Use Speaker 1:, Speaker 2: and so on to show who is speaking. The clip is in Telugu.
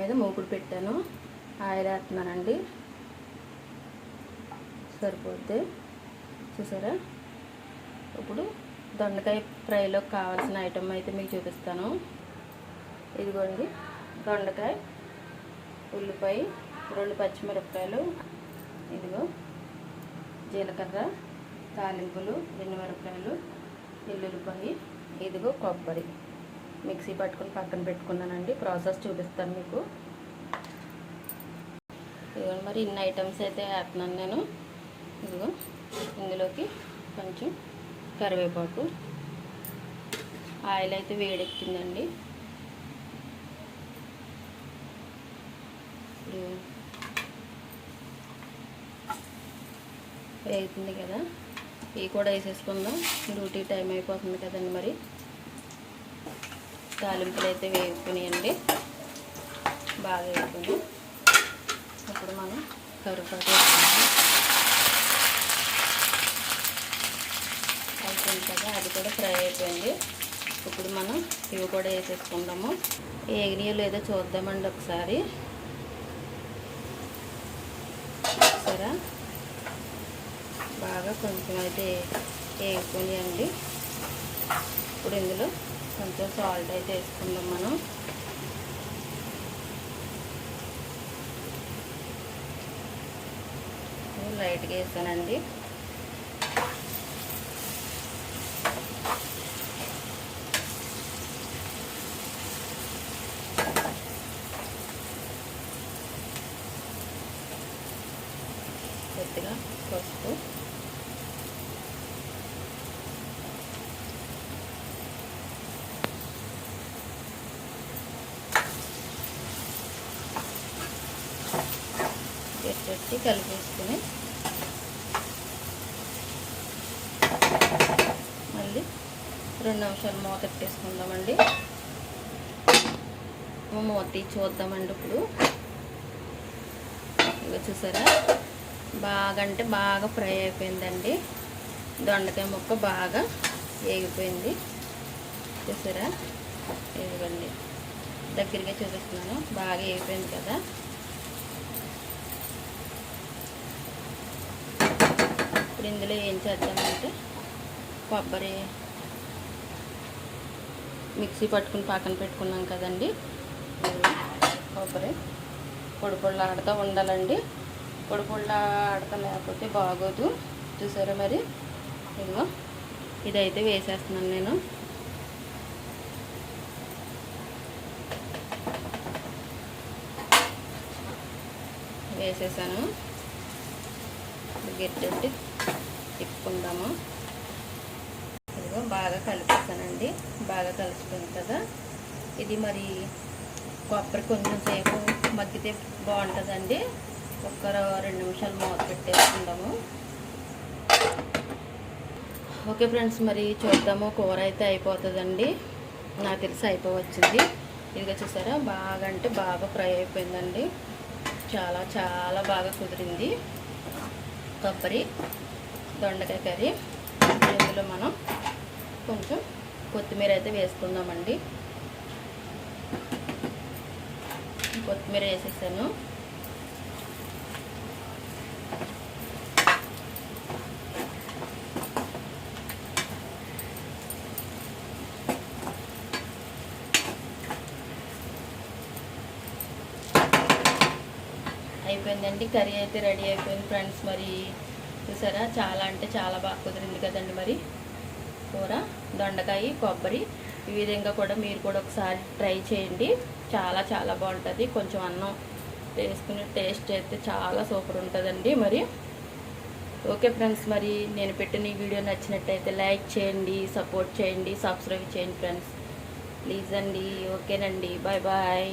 Speaker 1: మీద మూకుడు పెట్టాను. ఆయిల్ వేస్తున్నానండి. సరిపోద్ది చూసారా? ఇప్పుడు దొండకాయ ఫ్రైలోకి కావాల్సిన ఐటమ్ అయితే మీకు చూపిస్తాను. ఇదిగోండి దొండకాయ ఉల్లిపాయ రెండు పచ్చిమిరపకాయలు ఇదిగో జీలకర్ర తాలింపులు మిరపకాయలు ఎల్లుల్లిపాయ ఇదిగో కొబ్బరి. మిక్సీ పట్టుకుని పక్కన పెట్టుకున్నానండి. ప్రాసెస్ చూపిస్తాను మీకు. ఇదిగోండి మరి ఇన్ని ఐటమ్స్ అయితే వేస్తున్నాను నేను. ఇదిగో ఇందులోకి కొంచెం కరివేపాకు. ఆయిల్ అయితే వేడెక్కిందండి. వేగుతుంది కదా. ఇవి కూడా వేసేసుకుందాం. డ్యూటీ టైం అయిపోతుంది కదండి మరి. తాలింపులు అయితే వేసుకునియండి బాగా వేగుకుని ఇప్పుడు మనం కరివేపాకు వేసుకుందాం. అయిపోయింది కదా అది కూడా ఫ్రై అయిపోయింది. ఇప్పుడు మనం ఇవి కూడా వేసేసుకుందాము. ఏగినాయో లేదో చూద్దామండి ఒకసారి. సరే? బాగా కొంచెం అయితే వేసుకునియండి ఇప్పుడు ఇందులో కొంచెం సాల్ట్ అయితే వేసుకుందాం మనం. లైట్గా వేసానండి. కొద్దిగా పసుపు. పెట్టి కలిపేసుకుని మళ్ళీ రెండు నిమిషాలు మూత పెట్టేసుకుందామండి. మూత చూద్దామండి ఇప్పుడు. ఇక చూసారా? బాగా అంటే బాగా ఫ్రై అయిపోయిందండి. దొండకాయ ముక్క బాగా వేగిపోయింది చూసారా? ఇదిగోండి. దగ్గరగా చూపిస్తున్నాను. బాగా వేగిపోయింది కదా ఇప్పుడు ఇందులో ఏం చేద్దామంటే కొబ్బరి మిక్సీ పట్టుకుని పక్కన పెట్టుకున్నాం కదండి. కొబ్బరి పొడి పొళ్ళాడుతూ ఉండాలండి. పొడి ఆడతా లేకపోతే బాగోదు. చూసారా మరి? ఇదిగో ఇదైతే వేసేస్తున్నాను నేను. వేసేసాను. గెట్టెట్టి తిప్పుకుందాము. ఇదిగో బాగా కలుపుతానండి బాగా కలిసిపోయింది కదా. ఇది మరి కొబ్బరి కొంచెం సేపు మగ్గితే బాగుంటుందండి. ఒక్క రెండు నిమిషాలు మూత పెట్టేసుకుందాము. ఓకే ఫ్రెండ్స్ మరి చూద్దాము. కూర అయితే అయిపోతుందండి. నాకు తెలిసి అయిపోవచ్చింది. ఇదిగో చూసారా? బాగా అంటే బాగా ఫ్రై అయిపోయిందండి. చాలా చాలా బాగా కుదిరింది. కొబ్బరి దొండకాయ కర్రీ. ఇందులో మనం కొంచెం కొత్తిమీర అయితే వేసుకుందామండి. కొత్తిమీర వేసేసాను. అయిపోయిందండి కర్రీ అయితే రెడీ అయిపోయింది ఫ్రెండ్స్ మరి. చూసారా? చాలా అంటే చాలా బాగా కుదిరింది కదండి మరి. కూర దొండకాయ కొబ్బరి ఈ విధంగా కూడా మీరు కూడా ఒకసారి ట్రై చేయండి. చాలా చాలా బాగుంటుంది. కొంచెం అన్నం వేసుకుని టేస్ట్ అయితే చాలా సూపర్ ఉంటుందండి మరి. ఓకే ఫ్రెండ్స్ మరి నేను పెట్టిన ఈ వీడియో నచ్చినట్టయితే లైక్ చేయండి సపోర్ట్ చేయండి సబ్స్క్రైబ్ చేయండి ఫ్రెండ్స్. ప్లీజ్ అండి. ఓకేనండి. Bye bye.